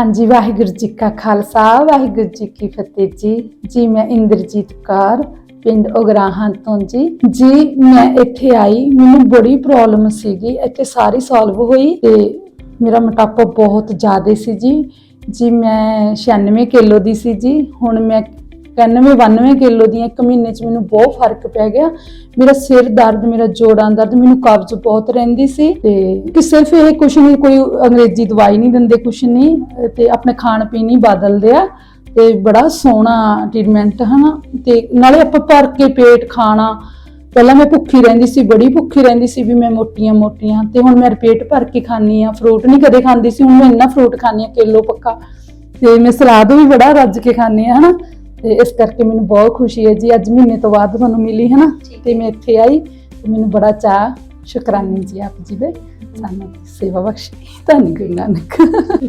ਹਾਂਜੀ, ਵਾਹਿਗੁਰੂ ਜੀ ਕਾ ਖਾਲਸਾ, ਵਾਹਿਗੁਰੂ ਜੀ ਕੀ ਫਤਿਹ ਜੀ। ਜੀ, ਮੈਂ ਇੰਦਰਜੀਤ ਕੌਰ, ਪਿੰਡ ਉਗਰਾਹਾਂ ਤੋਂ ਜੀ। ਜੀ, ਮੈਂ ਇੱਥੇ ਆਈ, ਮੈਨੂੰ ਬੜੀ ਪ੍ਰੋਬਲਮ ਸੀਗੀ, ਇੱਥੇ ਸਾਰੀ ਸੋਲਵ ਹੋਈ ਤੇ ਮੇਰਾ ਮੋਟਾਪਾ ਬਹੁਤ ਜ਼ਿਆਦਾ ਸੀ ਜੀ। ਜੀ, ਮੈਂ 96 ਕਿਲੋ ਦੀ ਸੀ ਜੀ। ਹੁਣ ਮੈਂ 91 92 ਕਿਲੋ ਦੀਆਂ ਇੱਕ ਮਹੀਨੇ ਚ ਮੈਨੂੰ ਬਹੁਤ ਫ਼ਰਕ ਪੈ ਗਿਆ। ਮੇਰਾ ਸਿਰ ਦਰਦ, ਮੇਰਾ ਜੋੜਾਂ ਦਰਦ, ਮੈਨੂੰ ਕਬਜ਼ ਬਹੁਤ ਰਹਿੰਦੀ ਸੀ ਤੇ ਕਿ ਸਿਰਫ ਇਹ ਕੁਛ ਨਹੀਂ, ਕੋਈ ਅੰਗਰੇਜ਼ੀ ਦਵਾਈ ਨਹੀਂ ਦਿੰਦੇ, ਕੁਛ ਨਹੀਂ, ਤੇ ਆਪਣੇ ਖਾਣ ਪੀਣ ਹੀ ਬਦਲਦੇ ਆ। ਤੇ ਬੜਾ ਸੋਹਣਾ ਟ੍ਰੀਟਮੈਂਟ ਹਨਾ? ਤੇ ਨਾਲੇ ਆਪਾਂ ਭਰ ਕੇ ਪੇਟ ਖਾਣਾ, ਪਹਿਲਾਂ ਮੈਂ ਭੁੱਖੀ ਰਹਿੰਦੀ ਸੀ, ਬੜੀ ਭੁੱਖੀ ਰਹਿੰਦੀ ਸੀ ਵੀ ਮੈਂ ਮੋਟੀਆਂ ਮੋਟੀਆਂ, ਤੇ ਹੁਣ ਮੈਂ ਪੇਟ ਭਰ ਕੇ ਖਾਂਦੀ ਆ ਫਰੂਟ ਨਹੀਂ ਕਦੇ ਖਾਂਦੀ ਸੀ, ਹੁਣ ਮੈਂ ਇੰਨਾ ਫਰੂਟ ਖਾਂਦੀ ਆ ਕਿਲੋ ਪੱਕਾ। ਤੇ ਮੈਂ ਸਲਾਦ ਵੀ ਬੜਾ ਰੱਜ ਕੇ ਖਾਂਦੀ ਆ ਹਨਾ? ਤੇ ਇਸ ਕਰਕੇ ਮੈਨੂੰ ਬਹੁਤ ਖੁਸ਼ੀ ਹੈ ਜੀ। ਅੱਜ ਮਹੀਨੇ ਤੋਂ ਬਾਅਦ ਤੁਹਾਨੂੰ ਮਿਲੀ ਹੈ। ਨਾ ਤੇ ਮੈਂ ਇੱਥੇ ਆਈ ਤੇ ਮੈਨੂੰ ਬੜਾ ਚਾਹ ਸ਼ੁਕਰਾਨੇ ਜੀ ਆਪ ਜੀ ਦੇ। ਸਾਨੂੰ ਸੇਵਾ ਬਖਸ਼ੀ। ਧੰਨ ਗੁਰੂ ਨਾਨਕ।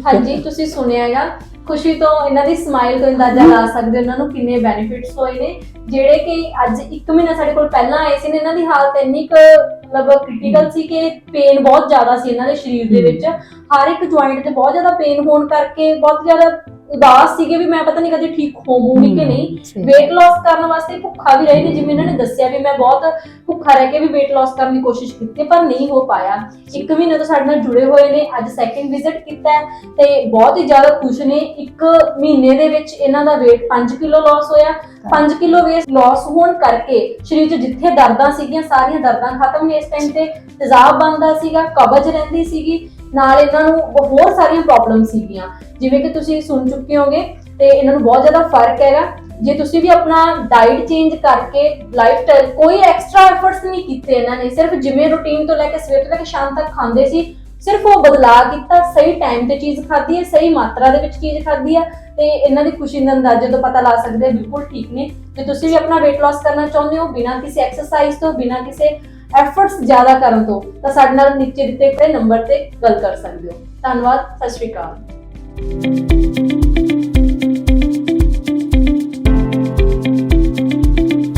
ਹਾਂਜੀ ਤੁਸੀਂ ਸੁਣਿਆ ਹੈਗਾ। ਖੁਸ਼ੀ ਤੋਂ ਇਹਨਾਂ ਦੀ ਸਮਾਈਲ ਤੋਂ ਅੰਦਾਜ਼ਾ ਲਾ ਸਕਦੇ ਹੋ। ਇਹਨਾਂ ਨੂੰ ਕਿੰਨੇ ਬੈਨੀਫਿਟਸ ਹੋਏ ਨੇ। ਜਿਹੜੇ ਕਿ ਅੱਜ 1 ਮਹੀਨਾ ਸਾਡੇ ਕੋਲ ਪਹਿਲਾਂ ਆਏ ਸੀ ਨੇ ਇਹਨਾਂ ਦੀ ਹਾਲਤ ਇੰਨੀ ਕੁ ਮਤਲਬ ਕ੍ਰਿਟੀਕਲ ਸੀ ਕਿ ਪੇਨ ਬਹੁਤ ਜ਼ਿਆਦਾ ਸੀ ਇਹਨਾਂ ਦੇ ਸਰੀਰ ਦੇ ਵਿੱਚ। ਹਰ ਇੱਕ ਜੁਆਇੰਟ ਤੇ ਬਹੁਤ ਜ਼ਿਆਦਾ ਪੇਨ ਹੋਣ ਕਰਕੇ ਬਹੁਤ ਜ਼ਿਆਦਾ ਉਦਾਸ ਸੀਗੇ ਵੀ ਮੈਂ ਪਤਾ ਨਹੀਂ ਕਦੇ ਠੀਕ ਹੋਵਾਂਗੀ ਕਿ ਨਹੀਂ। weight loss ਕਰਨ ਵਾਸਤੇ ਭੁੱਖਾ ਵੀ ਰਹੀ ਤੇ ਜਿਵੇਂ ਇਹਨਾਂ ਨੇ ਦੱਸਿਆ ਵੀ ਮੈਂ ਬਹੁਤ ਭੁੱਖਾ ਰਹਿ ਕੇ ਵੀ weight loss ਕਰਨ ਦੀ ਕੋਸ਼ਿਸ਼ ਕੀਤੀ ਪਰ ਨਹੀਂ ਹੋ ਪਾਇਆ। ਇੱਕ ਮਹੀਨੇ ਤੋਂ ਸਾਡੇ ਨਾਲ ਜੁੜੇ ਹੋਏ ਨੇ ਅੱਜ ਸੈਕਿੰਡ ਵਿਜ਼ਿਟ ਕੀਤਾ ਤੇ ਬਹੁਤ ਹੀ ਜ਼ਿਆਦਾ ਖੁਸ਼ ਨੇ। ਇੱਕ ਮਹੀਨੇ ਦੇ ਵਿੱਚ ਇਹਨਾਂ ਦਾ weight 5 ਕਿਲੋ ਲਾਸ ਹੋਇਆ। 5 ਕਿਲੋ weight ਲਾਸ ਹੋਣ ਕਰਕੇ ਸਰੀਰ 'ਚ ਜਿੱਥੇ ਦਰਦਾਂ ਸੀਗੀਆਂ ਸਾਰੀਆਂ ਦਰਦਾਂ ਖਤਮ ਨੇ ਇਸ ਟਾਈਮ ਤੇ। ਤੇਜ਼ਾਬ ਬਣਦਾ ਸੀਗਾ ਕਬਜ਼ ਰਹਿੰਦੀ ਸੀਗੀ। ਨਾਲ ਇਹਨਾਂ ਨੂੰ ਹੋਰ ਸਾਰੀਆਂ ਪ੍ਰੋਬਲਮ ਸੀਗੀਆਂ। ਜਿਵੇਂ ਕਿ ਤੁਸੀਂ ਸੁਣ ਚੁੱਕੇ ਹੋਗੇ ਤੇ ਇਹਨਾਂ ਨੂੰ ਬਹੁਤ ਜ਼ਿਆਦਾ ਫ਼ਰਕ ਹੈਗਾ। ਜੇ ਤੁਸੀਂ ਵੀ ਆਪਣਾ ਡਾਈਟ ਚੇਂਜ ਕਰਕੇ ਲਾਈਫ ਸਟਾਈਲ ਕੋਈ ਐਕਸਟਰਾ ਐਫਰਟਸ ਨਹੀਂ ਕੀਤੇ ਇਹਨਾਂ ਨੇ, ਸਿਰਫ ਜਿਵੇਂ ਰੁਟੀਨ ਤੋਂ ਲੈ ਕੇ ਸਵੇਰ ਤੋਂ ਲੈ ਕੇ ਸ਼ਾਮ ਤੱਕ ਖਾਂਦੇ ਸੀ, ਸਿਰਫ ਉਹ ਬਦਲਾਅ ਕੀਤਾ, ਸਹੀ ਟਾਈਮ ਤੇ ਚੀਜ਼ ਖਾਧੀ ਹੈ, ਸਹੀ ਮਾਤਰਾ ਦੇ ਵਿੱਚ ਚੀਜ਼ ਖਾਧੀ ਹੈ, ਤੇ ਇਹਨਾਂ ਦੀ ਖੁਸ਼ੀ ਦਾ ਅੰਦਾਜ਼ੇ ਤੋਂ ਪਤਾ ਲਾ ਸਕਦੇ ਬਿਲਕੁਲ ਠੀਕ ਨੇ। ਤੇ ਤੁਸੀਂ ਵੀ ਆਪਣਾ weight loss ਕਰਨਾ ਚਾਹੁੰਦੇ ਹੋ, ਬਿਨਾਂ ਕਿਸੇ ਐਕਸਰਸਾਈਜ਼ ਤੋਂ, ਬਿਨਾਂ ਕਿਸੇ ਐਫਰਟਸ ਜ਼ਿਆਦਾ ਕਰਨ ਤੋਂ ਤਾਂ ਸਾਡੇ ਨਾਲ ਨੀਚੇ ਦਿੱਤੇ ਗਏ ਨੰਬਰ ਤੇ ਗੱਲ ਕਰ ਸਕਦੇ ਹੋ। ਧੰਨਵਾਦ, ਸਤਿ ਸ਼੍ਰੀ ਅਕਾਲ।